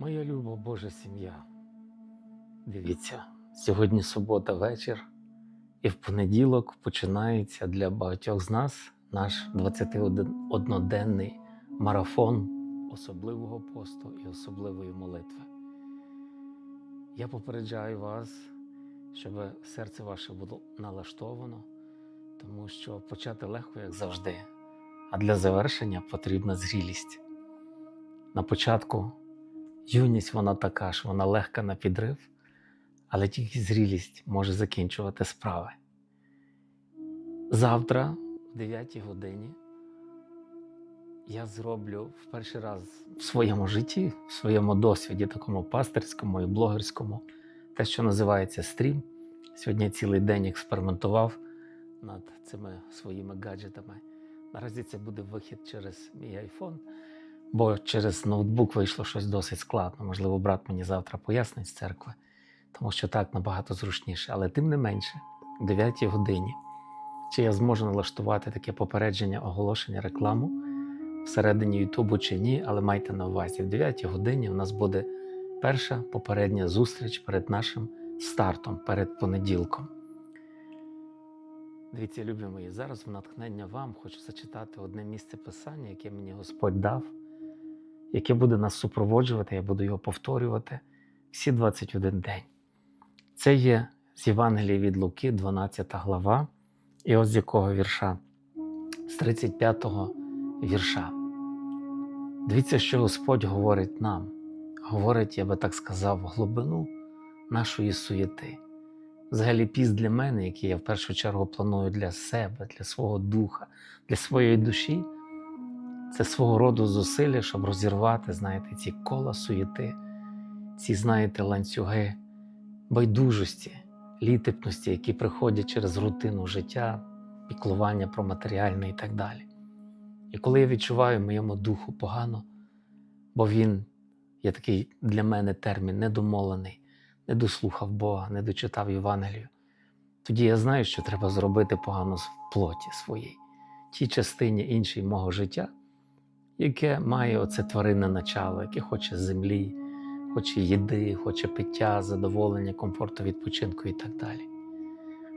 Моя люба Божа сім'я. Дивіться, сьогодні субота вечір, і в понеділок починається для багатьох з нас наш 21-денний марафон особливого посту і особливої молитви. Я попереджаю вас, щоб серце ваше було налаштовано, тому що почати легко, як завжди, а для завершення потрібна зрілість. На початку юність вона така ж, вона легка на підрив, але тільки зрілість може закінчувати справи. Завтра, в 9 годині, я зроблю в перший раз в своєму житті, в своєму досвіді, такому пастирському і блогерському, те, що називається стрім. Сьогодні цілий день експериментував над цими своїми гаджетами. Наразі це буде вихід через мій iPhone, бо через ноутбук вийшло щось досить складно. Можливо, брат мені завтра пояснить з церкви, тому що так набагато зручніше. Але тим не менше, о 9 годині, чи я зможу налаштувати таке попередження, оголошення, рекламу всередині Ютубу чи ні, але майте на увазі, в 9 годині у нас буде перша попередня зустріч перед нашим стартом, перед понеділком. Дивіться, любі мої, зараз в натхнення вам хочу зачитати одне місце писання, яке мені Господь дав, яке буде нас супроводжувати, я буду його повторювати всі 21 день. Це є з Євангелії від Луки, 12 глава, і ось з якого вірша, з 35 вірша. Дивіться, що Господь говорить нам. Говорить, я би так сказав, глибину нашої суєти. Взагалі, піст для мене, який я в першу чергу планую для себе, для свого духа, для своєї душі, це свого роду зусилля, щоб розірвати, знаєте, ці кола суєти, ці, знаєте, ланцюги байдужості, літепності, які приходять через рутину життя, піклування про матеріальне і так далі. І коли я відчуваю моєму духу погано, бо він є такий для мене термін недомолений, не дослухав Бога, не дочитав Євангелію, тоді я знаю, що треба зробити погано в плоті своїй, тій частині іншій мого життя, яке має оце тваринне начало, яке хоче землі, хоче їди, хоче пиття, задоволення, комфорту, відпочинку і так далі.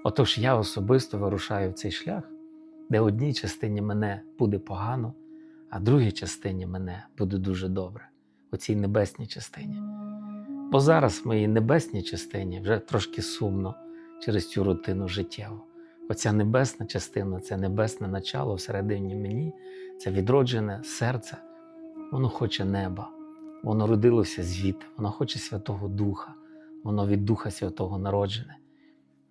Отож я особисто вирушаю в цей шлях, де одній частині мене буде погано, а другій частині мене буде дуже добре, у цій небесній частині. Бо зараз в моїй небесній частині вже трошки сумно через цю рутину життєву. Оця небесна частина, це небесне начало всередині мені, це відроджене серце, воно хоче неба, воно родилося звідти, воно хоче Святого Духа, воно від Духа Святого народжене.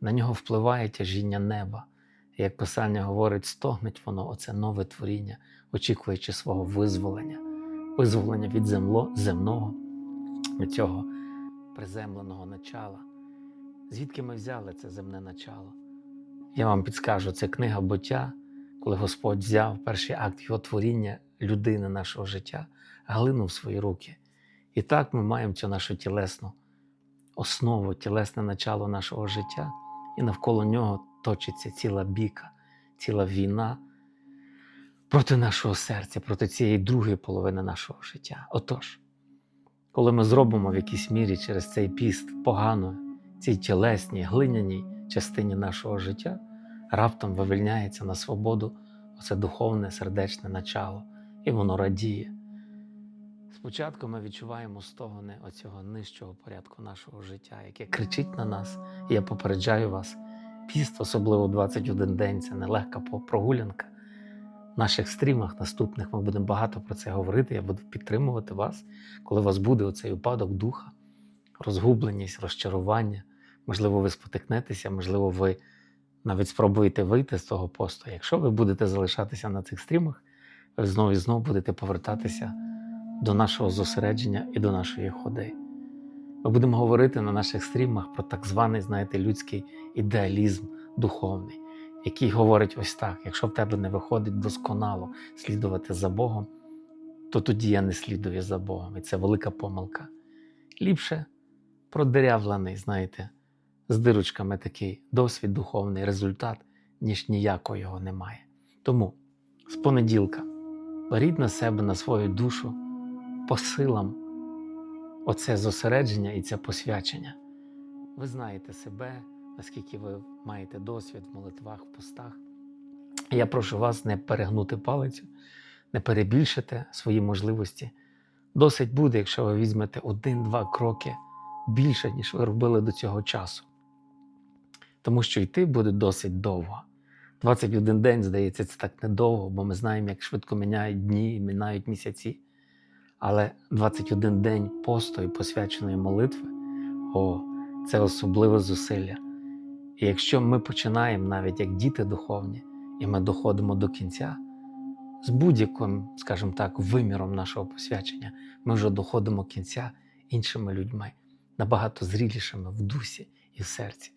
На нього впливає тяжіння неба. І як Писання говорить, стогнеть воно, оце нове творіння, очікуючи свого визволення, визволення від земло, земного, від цього приземленого начала. Звідки ми взяли це земне начало? Я вам підскажу, це книга буття, коли Господь взяв перший акт його творіння людини нашого життя, глинув свої руки. І так ми маємо цю нашу тілесну основу, тілесне начало нашого життя, і навколо нього точиться ціла біка, ціла війна проти нашого серця, проти цієї другої половини нашого життя. Отож, коли ми зробимо в якійсь мірі через цей піст погано цій тілесній, глиняній частині нашого життя, раптом вивільняється на свободу оце духовне сердечне начало, і воно радіє. Спочатку ми відчуваємо стогони оцього нижчого порядку нашого життя, яке кричить на нас, і я попереджаю вас. Піст, особливо 21 день, це нелегка прогулянка. В наших стрімах наступних ми будемо багато про це говорити. Я буду підтримувати вас, коли у вас буде оцей упадок духа, розгубленість, розчарування. Можливо, ви спотикнетеся, можливо, ви навіть спробуєте вийти з того посту. Якщо ви будете залишатися на цих стрімах, ви знову і знову будете повертатися до нашого зосередження і до нашої ходи. Ми будемо говорити на наших стрімах про так званий, знаєте, людський ідеалізм духовний, який говорить ось так: якщо в тебе не виходить досконало слідувати за Богом, то тоді я не слідую за Богом. І це велика помилка. Ліпше продерявлений, знаєте, з дирочками такий досвід, духовний результат, ніж ніякого його немає. Тому з понеділка беріть на себе, на свою душу по силам оце зосередження і це посвячення. Ви знаєте себе, наскільки ви маєте досвід в молитвах, в постах. Я прошу вас не перегнути палицю, не перебільшити свої можливості. Досить буде, якщо ви візьмете один-два кроки більше, ніж ви робили до цього часу. Тому що йти буде досить довго. 21 день, здається, це так недовго, бо ми знаємо, як швидко міняють дні мінають місяці. Але 21 день посту і посвяченої молитви о, це особливе зусилля. І якщо ми починаємо навіть як діти духовні, і ми доходимо до кінця, з будь-яким, скажімо так, виміром нашого посвячення, ми вже доходимо кінця іншими людьми, набагато зрілішими в дусі і в серці.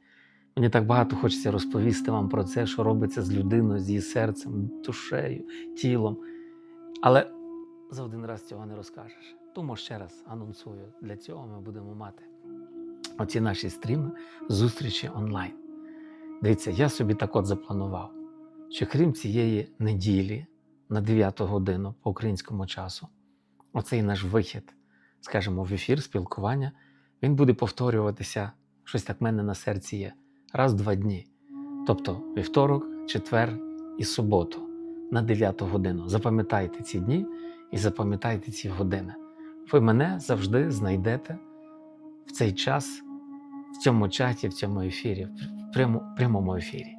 Мені так багато хочеться розповісти вам про це, що робиться з людиною, з її серцем, душею, тілом. Але за один раз цього не розкажеш. Тому ще раз анонсую, для цього ми будемо мати оці наші стріми, зустрічі онлайн. Дивіться, я собі так от запланував, що крім цієї неділі на 9 годину по українському часу, оцей наш вихід, скажімо, в ефір спілкування, він буде повторюватися, щось так в мене на серці є, раз в два дні. Тобто вівторок, четвер і суботу на 9 годину. Запам'ятайте ці дні і запам'ятайте ці години. Ви мене завжди знайдете в цей час, в цьому чаті, в цьому ефірі, в прямому ефірі.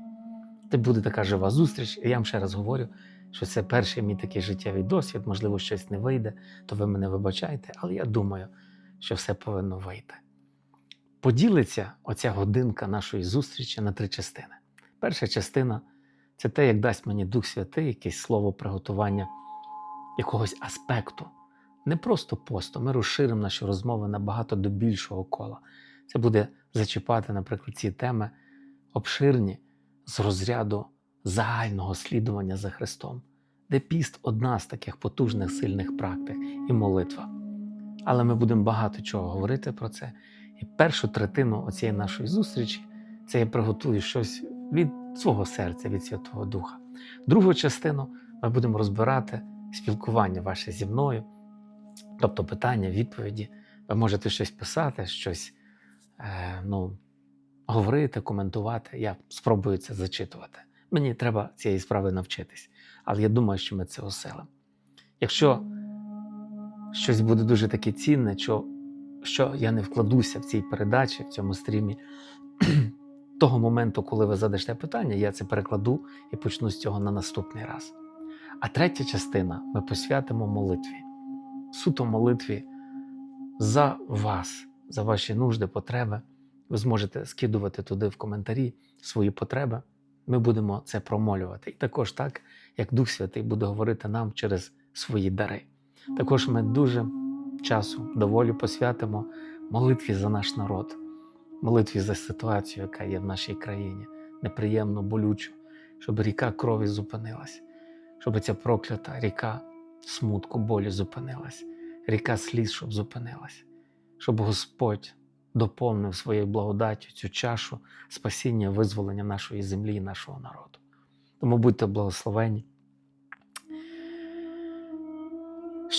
Це буде така жива зустріч. І я вам ще раз говорю, що це перший мій такий життєвий досвід, можливо, щось не вийде, то ви мене вибачайте, але я думаю, що все повинно вийти. Поділиться оця годинка нашої зустрічі на три частини. Перша частина це те, як дасть мені Дух Святий, якесь слово приготування якогось аспекту. Не просто посту, ми розширимо наші розмови набагато до більшого кола. Це буде зачіпати, наприклад, ці теми обширні з розряду загального слідування за Христом, де піст одна з таких потужних сильних практик і молитва. Але ми будемо багато чого говорити про це. І першу третину оцієї нашої зустрічі це я приготую щось від свого серця, від Святого Духа. Другу частину ми будемо розбирати спілкування ваше зі мною, тобто питання, відповіді. Ви можете щось писати, щось е, ну, говорити, коментувати. Я спробую це зачитувати. Мені треба цієї справи навчитись, але я думаю, що ми це оселимо. Якщо щось буде дуже таке цінне, що, що я не вкладуся в цій передачі, в цьому стрімі, того моменту, коли ви задасте питання, я це перекладу і почну з цього на наступний раз. А третя частина ми посвятимо молитві, суто молитві за вас, за ваші нужди, потреби. Ви зможете скидувати туди в коментарі свої потреби. Ми будемо це промолювати. І також так, як Дух Святий буде говорити нам через свої дари. Також ми дуже часу доволі посвятимо молитві за наш народ, молитві за ситуацію, яка є в нашій країні, неприємно, болючу, щоб ріка крові зупинилась, щоб ця проклята ріка смутку, болі зупинилась, ріка сліз, щоб зупинилась, щоб Господь доповнив своєю благодаттю цю чашу спасіння, визволення нашої землі і нашого народу. Тому будьте благословені.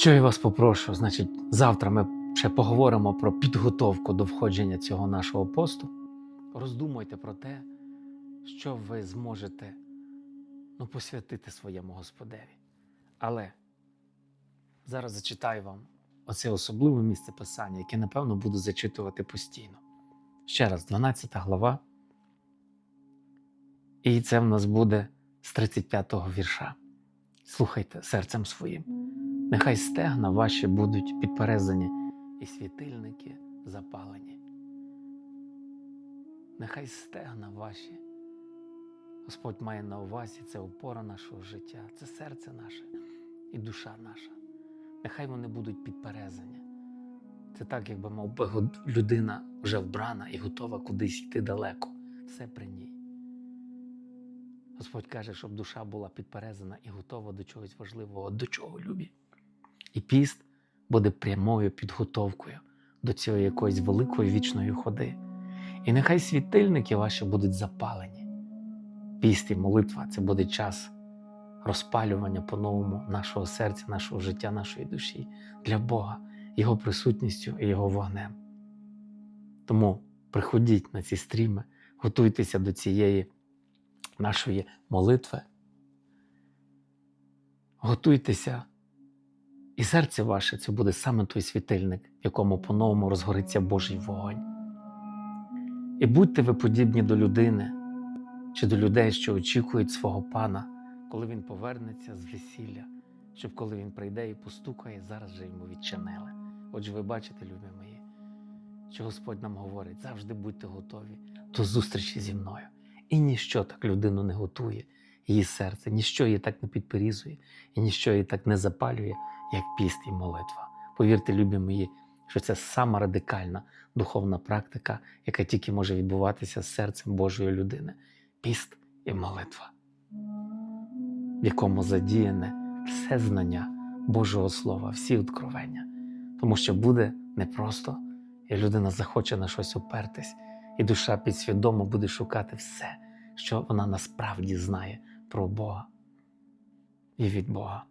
Що я вас попрошу? Значить, завтра ми ще поговоримо про підготовку до входження цього нашого посту. Роздумуйте про те, що ви зможете ну, посвятити своєму Господеві. Але зараз зачитаю вам оце особливе місце писання, яке, напевно, буду зачитувати постійно. Ще раз, 12 глава. І це в нас буде з 35-го вірша. Слухайте серцем своїм. Нехай стегна ваші будуть підперезані і світильники запалені. Нехай стегна ваші. Господь має на увазі це опора нашого життя, це серце наше і душа наша. Нехай вони будуть підперезані. Це так, якби мов би людина вже вбрана і готова кудись йти далеко. Все при ній. Господь каже, щоб душа була підперезана і готова до чогось важливого, до чого любі. І піст буде прямою підготовкою до цієї якоїсь великої вічної ходи. І нехай світильники ваші будуть запалені. Піст і молитва це буде час розпалювання по-новому нашого серця, нашого життя, нашої душі для Бога, Його присутністю і Його вогнем. Тому приходіть на ці стріми, готуйтеся до цієї нашої молитви. Готуйтеся, і серце ваше це буде саме той світильник, в якому по-новому розгориться Божий вогонь. І будьте ви подібні до людини чи до людей, що очікують свого пана, коли він повернеться з весілля, щоб коли він прийде і постукає, зараз же йому відчинили. Отже, ви бачите, любі мої, що Господь нам говорить, завжди будьте готові до зустрічі зі мною. І ніщо так людину не готує, її серце, ніщо її так не підперізує, і ніщо її так не запалює, як піст і молитва. Повірте, любі мої, що це сама радикальна духовна практика, яка тільки може відбуватися з серцем Божої людини піст і молитва, в якому задіяне все знання Божого Слова, всі откровення. Тому що буде непросто, і людина захоче на щось опертись, і душа підсвідомо буде шукати все, що вона насправді знає про Бога і від Бога.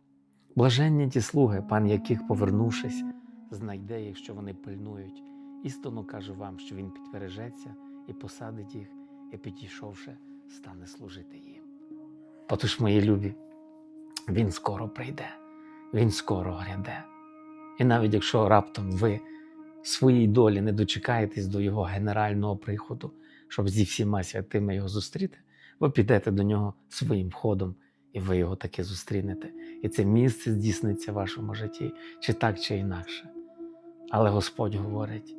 Блаженні ті слуги, пан яких, повернувшись, знайде, якщо вони пильнують. Істинно кажу вам, що він підпережеться і посадить їх, і підійшовши, стане служити їм. Отож, мої любі, він скоро прийде, він скоро гряде. І навіть якщо раптом ви своїй долі не дочекаєтесь до його генерального приходу, щоб зі всіма святими його зустріти, ви підете до нього своїм ходом, і ви його таки зустрінете. І це місце здійсниться в вашому житті, чи так, чи інакше. Але Господь говорить,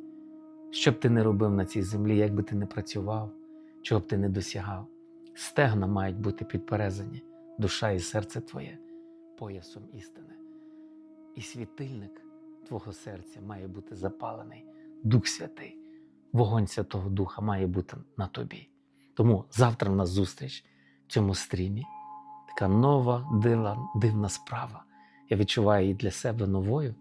що б ти не робив на цій землі, як би ти не працював, чого б ти не досягав, стегна мають бути підперезані, душа і серце твоє поясом істини. І світильник твого серця має бути запалений, Дух Святий, вогонь Святого Духа має бути на тобі. Тому завтра в нас зустріч в цьому стрімі. Така нова, дивна, дивна справа. Я відчуваю її для себе новою,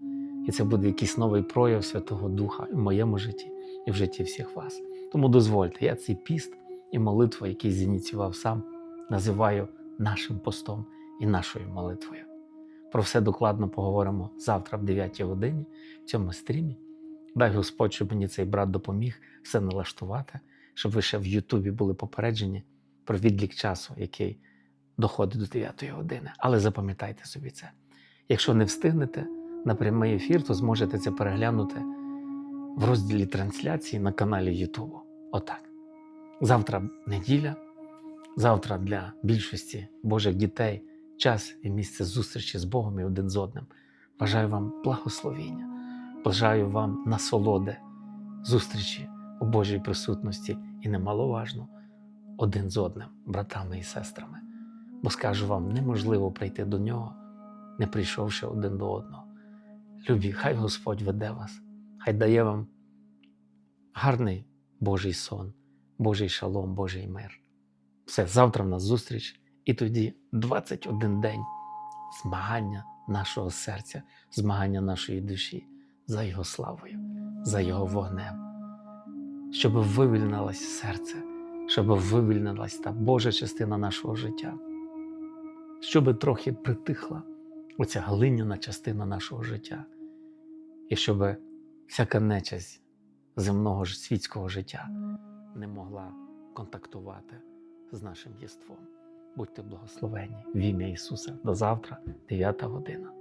і це буде якийсь новий прояв Святого Духа в моєму житті і в житті всіх вас. Тому дозвольте, я цей піст і молитву, який зініціював сам, називаю нашим постом і нашою молитвою. Про все докладно поговоримо завтра в 9 годині в цьому стрімі. Дай Господь, щоб мені цей брат допоміг все налаштувати, щоб ви ще в Ютубі були попереджені про відлік часу, який доходить до 9 години. Але запам'ятайте собі це. Якщо не встигнете на прямий ефір, то зможете це переглянути в розділі трансляції на каналі Ютубу. Отак. Завтра неділя, завтра для більшості Божих дітей час і місце зустрічі з Богом і один з одним. Бажаю вам благословіння, бажаю вам насолоди, зустрічі у Божій присутності і немаловажно один з одним, братами і сестрами. Бо скажу вам, неможливо прийти до нього, не прийшовши один до одного. Любі, хай Господь веде вас, хай дає вам гарний Божий сон, Божий шалом, Божий мир. Все, завтра в нас зустріч, і тоді 21 день змагання нашого серця, змагання нашої душі за Його славою, за Його вогнем, щоб вивільнилось серце, щоб вивільнилась та Божа частина нашого життя, щоб трохи притихла оця глиняна частина нашого життя, і щоб всяка нечасть земного ж світського життя не могла контактувати з нашим єством. Будьте благословені в ім'я Ісуса. До завтра, 9 година.